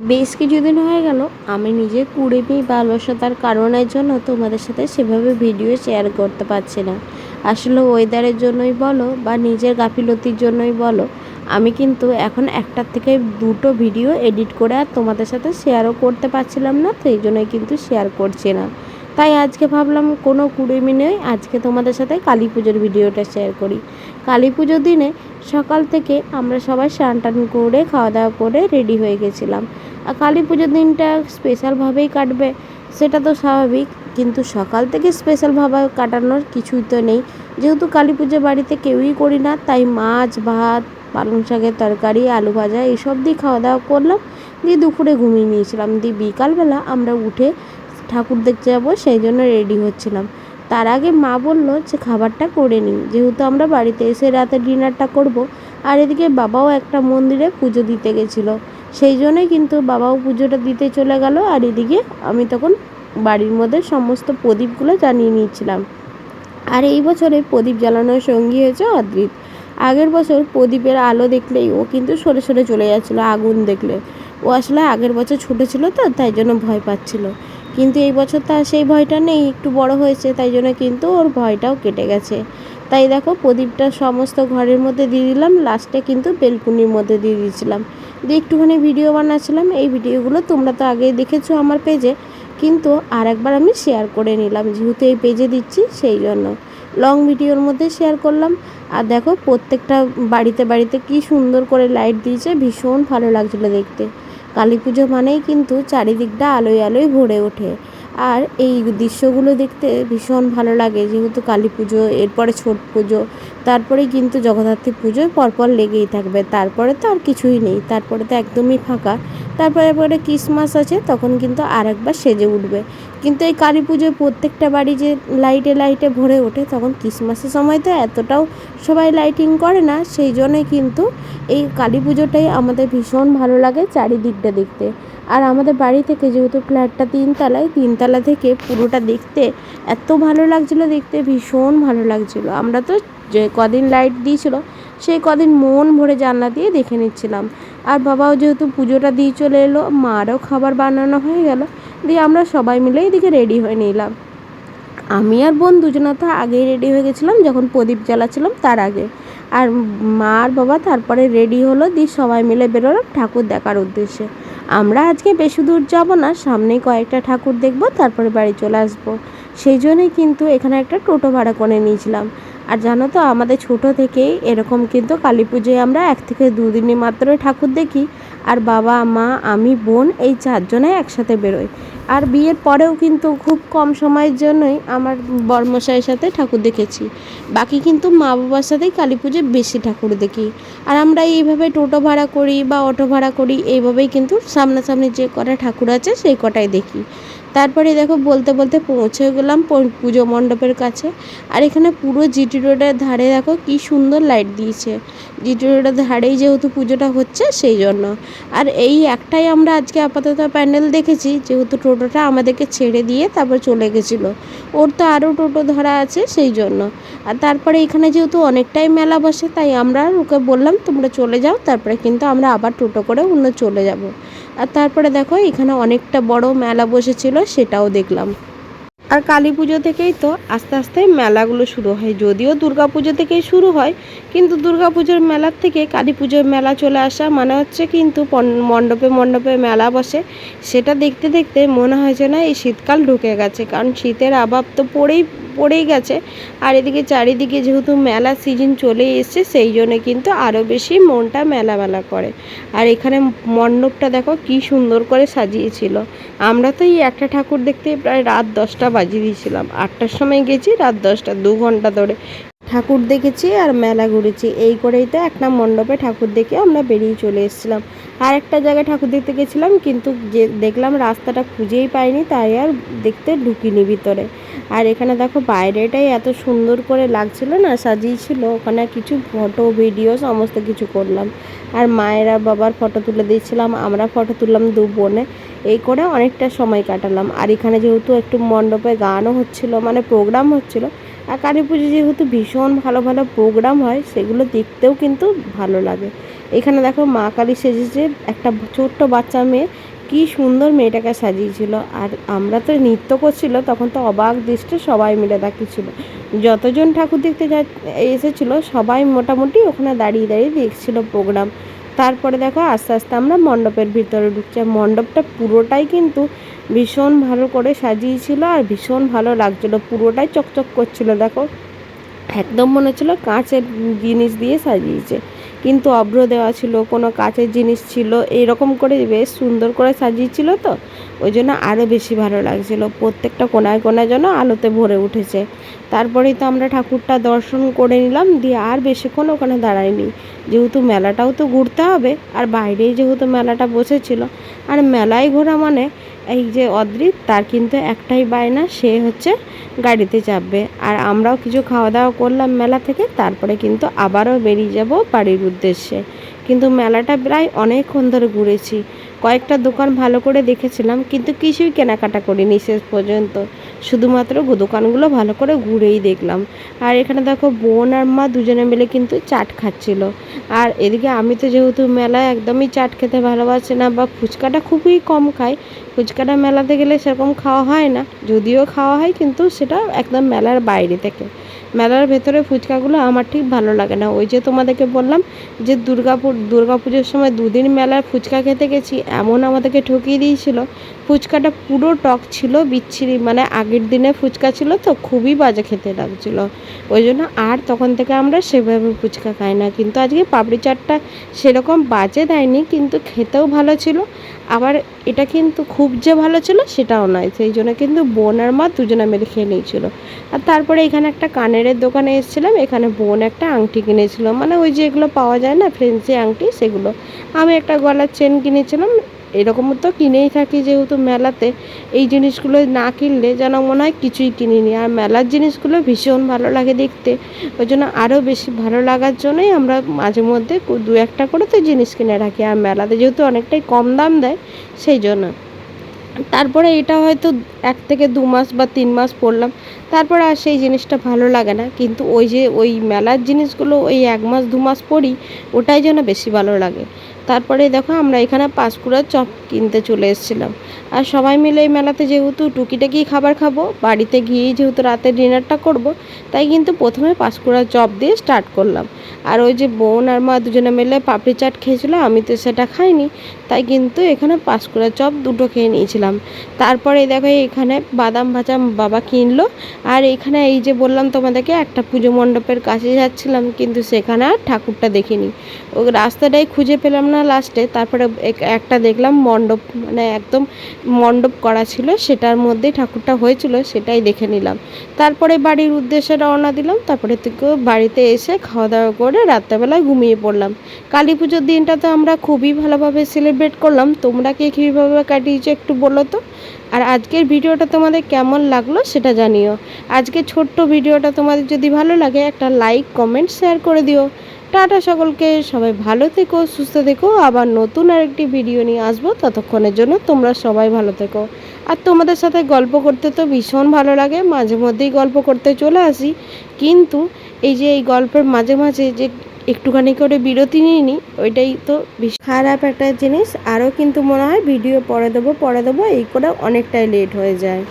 বেশ কিছুদিন হয়ে গেল, আমি নিজে কুড়েমি বা অলসতার কারণের জন্য তোমাদের সাথে সেভাবে ভিডিও শেয়ার করতে পারছি না। আসলে ওয়েদারের জন্যই বলো বা নিজের গাফিলতির জন্যই বলো, আমি কিন্তু এখন একটার থেকে দুটো ভিডিও এডিট করে আর তোমাদের সাথে শেয়ারও করতে পারছিলাম না তো এই জন্যই কিন্তু শেয়ার করছি না। তাই আজকে ভাবলাম কোনো কুড়েমি নেই, আজকে তোমাদের সাথে কালী পুজোর ভিডিওটা শেয়ার করি। কালী পুজোর দিনে সকাল থেকে আমরা সবাই স্নান টান করে খাওয়া দাওয়া করে রেডি হয়ে গেছিলাম। আর কালী পুজোর দিনটা স্পেশালভাবেই কাটবে, সেটা তো স্বাভাবিক। কিন্তু সকাল থেকে স্পেশালভাবে কাটানোর কিছুই তো নেই। যেহেতু কালী পুজো বাড়িতে কেউই করি না, তাই মাছ, ভাত, পালং শাকের তরকারি, আলু ভাজা এইসব দিয়ে খাওয়া দাওয়া করলাম। দিয়ে দুপুরে ঘুমিয়ে নিয়েছিলাম। দিয়ে বিকালবেলা আমরা উঠে ঠাকুর দেখতে যাব, সেই জন্য রেডি হচ্ছিলাম। তার আগে মা বলল যে খাবারটা করে নিই যেহেতু আমরা বাড়িতে এসে রাতে ডিনারটা করব, আর এদিকে বাবাও একটা মন্দিরে পুজো দিতে গেছিল। সেই জন্যই কিন্তু বাবাও পুজোটা দিতে চলে গেল, আর এদিকে আমি তখন বাড়ির মধ্যে সমস্ত প্রদীপগুলো জ্বালিয়ে নিয়েছিলাম। আর এই বছরে প্রদীপ জ্বালানোর সঙ্গী হয়েছে অদ্রিত। আগের বছর প্রদীপের আলো দেখলেই ও কিন্তু সরে সরে চলে যাচ্ছিল, আগুন দেখলে। ও আসলে আগের বছর ছোটো ছিল তো, তাই জন্য ভয় পাচ্ছিল। কিন্তু এই বছর তার সেই ভয়টা নেই, একটু বড় হয়েছে, তাই জন্য কিন্তু ওর ভয়টাও কেটে গেছে। তাই দেখো, প্রদীপটা সমস্ত ঘরের মধ্যে দিয়ে দিলাম লাস্টে কিন্তু বেলকুনির মধ্যে দিয়ে দিয়েছিলাম। দিয়ে একটুখানি ভিডিও বানাচ্ছিলাম, এই ভিডিওগুলো তোমরা তো আগেই দেখেছ আমার পেজে কিন্তু আর একবার আমি শেয়ার করে নিলাম, যেহেতু এই পেজে দিচ্ছি সেই জন্য। লং ভিডিওর মধ্যে শেয়ার করলাম, আর দেখো, প্রত্যেকটা বাড়িতে বাড়িতে কি সুন্দর করে লাইট দিয়েছে, ভীষণ ভালো লাগছিল দেখতে। কালী পুজো মানেই কিন্তু চারিদিকটা আলোয় আলোয় ভরে ওঠে। আর এই দৃশ্যগুলো দেখতে ভীষণ ভালো লাগে, যেহেতু কালী পুজো, এরপরে ছট পুজো তারপরে কিন্তু জগদ্ধাত্রী পুজো পরপর লেগেই থাকবে। তারপরে তো আর কিছুই নেই, তারপরে তো একদমই ফাঁকা। তারপরে পরে ক্রিসমাস আছে, তখন কিন্তু আর একবার সেজে উঠবে। কিন্তু এই কালী পুজোয় প্রত্যেকটা বাড়ি যে লাইটে লাইটে ভরে ওঠে, তখন ক্রিসমাসের সময় তো এতটাও সবাই লাইটিং করে না, সেই জন্যই কিন্তু এই কালী পুজোটাই আমাদের ভীষণ ভালো লাগে চারিদিকটা দেখতে। আর আমাদের বাড়ি থেকে যেহেতু ফ্ল্যাটটা তিনতলায়, তিনতলা থেকে পুরোটা দেখতে এত ভালো লাগছিল, দেখতে ভীষণ ভালো লাগছিল। আমরা তো যে কদিন লাইট দিয়েছিল সেই কদিন মন ভরে জানলা দিয়ে দেখে নিচ্ছিলাম। আর বাবাও যেহেতু পুজোটা দিয়ে চলে এলো, মারও খাবার বানানো হয়ে গেল, দিয়ে আমরা সবাই মিলে এদিকে রেডি হয়ে নিলাম। আমি আর বোন দুজনা তো আগেই রেডি হয়ে গেছিলাম যখন প্রদীপ জ্বালাছিলাম তার আগে। আর মা আর বাবা তারপরে রেডি হলো, দিয়ে সবাই মিলে বেরোলাম ঠাকুর দেখার উদ্দেশ্যে। আমরা আজকে বেশি দূর যাব না, সামনেই কয়েকটা ঠাকুর দেখব, তারপরে বাড়ি চলে আসব। সেই জন্যই কিন্তু এখানে একটা টোটো ভাড়া করে নিয়েছিলাম। আর জানো তো, আমাদের ছোট থেকেই এরকম কিন্তু কালী পুজোয় আমরা এক থেকে দুদিনই মাত্র ঠাকুর দেখি। আর বাবা, মা, আমি, বোন এই চারজনে একসাথে বেরোই। আর বিয়ের পরেও কিন্তু খুব কম সময়ের জন্যই আমার বর্মশাইয়ের সাথে ঠাকুর দেখেছি। বাকি কিন্তু মা বাবার সাথেই কালী পুজোয় বেশি ঠাকুর দেখি। আর আমরা এইভাবে টোটো ভাড়া করি বা অটো ভাড়া করি, এইভাবেই কিন্তু সামনাসামনি যে কটা ঠাকুর আছে সেই কটাই দেখি। তারপরে দেখো বলতে বলতে পৌঁছে গেলাম পুজো মণ্ডপের কাছে। আর এখানে পুরো জিটি রোডের ধারে দেখো কি সুন্দর লাইট দিয়েছে। জিটি রোডের ধারেই যেহেতু পুজোটা হচ্ছে সেই জন্য। আর এই একটাই আমরা আজকে আপাতত প্যান্ডেল দেখেছি, যেহেতু টোটোটা আমাদেরকে ছেড়ে দিয়ে তারপর চলে গেছিল। ওর তো আরও টোটো ধরা আছে সেই জন্য। আর তারপরে এখানে যেহেতু অনেকটাই মেলা বসে, তাই আমরা ওকে বললাম, তোমরা চলে যাও, তারপরে কিন্তু আমরা আবার টোটো করে অন্য চলে যাব। আর তারপরে দেখো এখানে অনেকটা বড় মেলা বসেছিল সেটাও দেখলাম। আর কালী পুজো থেকেই তো আস্তে আস্তে মেলাগুলো শুরু হয়। যদিও দুর্গা পুজো থেকেই শুরু হয়, কিন্তু দুর্গা পুজোর মেলার থেকে কালী পুজোর মেলা চলে আসা মানে হচ্ছে কিন্তু মণ্ডপে মণ্ডপে মেলা বসে। সেটা দেখতে দেখতে মনে হয় যে না এই শীতকাল ঢুকে গেছে, কারণ শীতের অভাব তো পড়েই পড়েই গেছে। আর এদিকে চারিদিকে যেহেতু মেলা সিজন চলে এসছে, সেই জন্য কিন্তু আরও বেশি মনটা মেলা মেলা করে। আর এখানে মণ্ডপটা দেখো কি সুন্দর করে সাজিয়েছিল। আমরা তো এই একটা ঠাকুর দেখতে প্রায় রাত দশটা বাজিয়ে দিয়েছিলাম। আটটার সময় গেছি, রাত দশটা, দু ঘণ্টা ধরে। ঠাকুর দেখেছি আর মেলা ঘুরেছি। এই করেই তো একটা মণ্ডপে ঠাকুর দেখে আমরা বেরিয়ে চলে এসেছিলাম। আর একটা জায়গায় ঠাকুর দেখতে গেছিলাম, কিন্তু যে দেখলাম রাস্তাটা খুঁজেই পাইনি, তাই আর দেখতে ঢুকিনি ভিতরে। আর এখানে দেখো বাইরেটাই এত সুন্দর করে লাগছিল না, সাজিয়েছিল। ওখানে কিছু ফটো, ভিডিও, সমস্ত কিছু করলাম। আর মায়েরা বাবার ফটো তুলে দিয়েছিলাম, আমরা ফটো তুললাম দু বোনে। এই করে অনেকটা সময় কাটালাম। আর এখানে যেহেতু একটু মণ্ডপে গানও হচ্ছিল মানে প্রোগ্রাম হচ্ছিল, আর কালী পুজো যেহেতু ভীষণ ভালো ভালো প্রোগ্রাম হয়, সেগুলো দেখতেও কিন্তু ভালো লাগে। এখানে দেখো মা কালী সেজেছে, একটা ছোট্ট বাচ্চা মেয়ে, কি সুন্দর মেয়েটাকে সাজিয়েছিল। আর আমরা তো নৃত্য করছিল, তখন তো অবাক দৃষ্টে সবাই মিলে দেখিয়েছিল যতজন ঠাকুর দেখতে যা, এসেছিল, সবাই মোটামুটি ওখানে দাঁড়িয়ে দাঁড়িয়ে দেখছিল প্রোগ্রাম তারপরে দেখো আস্তে আস্তে আমরা মণ্ডপের ভিতরে ঢুকছি। মণ্ডপটা পুরোটাই কিন্তু ভীষণ ভালো করে সাজিয়েছিল আর ভীষণ ভালো লাগছিল। পুরোটাই চকচক করছিল, দেখো। একদম মনে হচ্ছিল কাঁচের জিনিস দিয়ে সাজিয়েছে। কিন্তু অভ্র দেওয়া ছিল, কোনো কাঁচের জিনিস ছিল এইরকম করে বেশ সুন্দর করে সাজিয়েছিল তো। ওই জন্য আরও বেশি ভালো লাগছিল। প্রত্যেকটা কোনায় কোনায় যেন আলোতে ভরে উঠেছে। তারপরেই তো আমরা ঠাকুরটা দর্শন করে নিলাম, দিয়ে আর বেশিক্ষণ ওখানে দাঁড়াইনি যেহেতু মেলাটাও তো ঘুরতে হবে, আর বাইরেই যেহেতু মেলাটা বসেছিল, আর মেলায় ঘোরা মানে এই যে অদ্রিত, তার কিন্তু একটাই বায়না, সে হচ্ছে গাড়িতে চাপবে। আর আমরাও কিছু খাওয়া দাওয়া করলাম মেলা থেকে, তারপরে কিন্তু আবারও বেরিয়ে যাব বাড়ির উদ্দেশ্যে। কিন্তু মেলাটা প্রায় অনেকক্ষণ ধরে ঘুরেছি। কয়েকটা দোকান ভালো করে দেখেছিলাম, কিন্তু কিছুই কেনাকাটা করিনি শেষ পর্যন্ত। শুধুমাত্র দোকানগুলো ভালো করে ঘুরেই দেখলাম। আর এখানে দেখো বোন আর মা দুজনে মিলে কিন্তু চাট খাচ্ছিল। আর এদিকে আমি তো যেহেতু মেলায় একদমই চাট খেতে ভালোবাসি না বা ফুচকাটা খুবই কম খাই, ফুচকাটা মেলাতে গেলে সেরকম খাওয়া হয় না। যদিও খাওয়া হয়, কিন্তু সেটা একদম মেলার বাইরে থেকে। মেলার ভেতরে ফুচকাগুলো আমার ঠিক ভালো লাগে না। ওই যে তোমাদেরকে বললাম যে দুর্গাপুর দুর্গাপুজোর সময় দুদিন মেলার ফুচকা খেতে গেছি, এমন আমাদেরকে ঠকিয়ে দিয়েছিল ফুচকাটা পুরো টক ছিল, বিচ্ছিরি মানে আগের দিনে ফুচকা ছিল তো খুবই বাজে খেতে লাগছিল। ওই জন্য আর তখন থেকে আমরা সেভাবে ফুচকা খাই না। কিন্তু আজকে পাপড়ি চাটটা সেরকম বাজে দেয়নি, কিন্তু খেতেও ভালো ছিল। আবার এটা কিন্তু খুব যে ভালো ছিল সেটাও নয়। সেই জন্য কিন্তু বোন আর মা দুজনে মিলে খেয়ে নিয়েছিল। আর তারপরে এখানে একটা কানের দোকানে এসেছিলাম, এখানে বোন একটা আংটি কিনেছিল। মানে ওই যেগুলো পাওয়া যায় না ফ্রেন্সি আংটি, সেগুলো। আমি একটা গলার চেন কিনেছিলাম এরকম তো কিনেই থাকি যেহেতু মেলাতে। এই জিনিসগুলো না কিনলে যেন মনে হয় কিছুই কিনিনি। আর মেলার জিনিসগুলো ভীষণ ভালো লাগে দেখতে। ওই জন্য আরও বেশি ভালো লাগার জন্যই আমরা মাঝে মধ্যে দু একটা করে তো জিনিস কিনে রাখি। আর মেলাতে যেহেতু অনেকটাই কম দাম দেয়, সেই জন্য। তারপরে এটা হয়তো এক থেকে দু মাস বা তিন মাস পরলাম। তারপরে আর সেই জিনিসটা ভালো লাগে না। কিন্তু ওই যে ওই মেলার জিনিসগুলো ওই এক মাস, দু মাস পরি ওটাই যেন বেশি ভালো লাগে। তারপরে দেখো আমরা এখানে পাঁশকুড়ার চপ কিনতে চলে এসেছিলাম। আর সবাই মিলে এই মেলাতে যেহেতু টুকিটাকি খাবার খাব, বাড়িতে গিয়েই যেহেতু রাতে ডিনারটা করব, তাই কিন্তু প্রথমে পাঁশকুড়ার চপ দিয়ে স্টার্ট করলাম। আর ওই যে বোন আর মা দুজনে মিলে পাপড়ি চাট খেয়েছিলো, আমি তো সেটা খাইনি, তাই কিন্তু এখানে পাঁশকুড়া চপ দুটো খেয়ে নিয়েছিলাম। তারপরে দেখো এখানে বাদাম ভাজা বাবা কিনলো, আর এখানে এই যে বললাম তোমাদেরকে, একটা পুজো মণ্ডপের কাছে যাচ্ছিলাম, কিন্তু সেখানে আর ঠাকুরটা দেখিনি। ও রাস্তাটাই খুঁজে পেলাম না লাস্টে তারপরে একটা দেখলাম মণ্ডপ মানে একদম মণ্ডপ করা ছিল, সেটার মধ্যেই ঠাকুরটা হয়েছিল, সেটাই দেখে নিলাম। তারপরে বাড়ির উদ্দেশ্যে রওনা দিলাম, তারপরে থেকে বাড়িতে এসে খাওয়া দাওয়া করে রাত্রেবেলায় ঘুমিয়ে পড়লাম। কালী পুজোর দিনটা তো আমরা খুবই ভালোভাবে সেলিব্রেট করলাম, তোমরা কে কীভাবে কাটিয়েছো একটু বলো তো? আর আজকের ভিডিওটা তোমাদের কেমন লাগল সেটা জানিও। আজকে ছোট্ট ভিডিওটা তোমাদের যদি ভালো লাগে, একটা লাইক কমেন্ট শেয়ার করে দিও। টাটা সকলকে, সবাই ভালো থেকো, সুস্থ থেকো। আবার নতুন আরেকটি ভিডিও নিয়ে আসব। ততক্ষণের জন্য তোমরা সবাই ভালো থেকো। আর তোমাদের সাথে গল্প করতে তো ভীষণ ভালো লাগে। মাঝে মধ্যেই গল্প করতে চলে আসি। কিন্তু এই যে এই গল্পের মাঝে মাঝে যে একটুখানি করে বিরতি নিয়ে নিই, ওইটাই তো খারাপ একটা জিনিস। আরও কিন্তু মনে হয় ভিডিও পরে দেবো পরে দেবো, এই করে অনেকটাই লেট হয়ে যায়।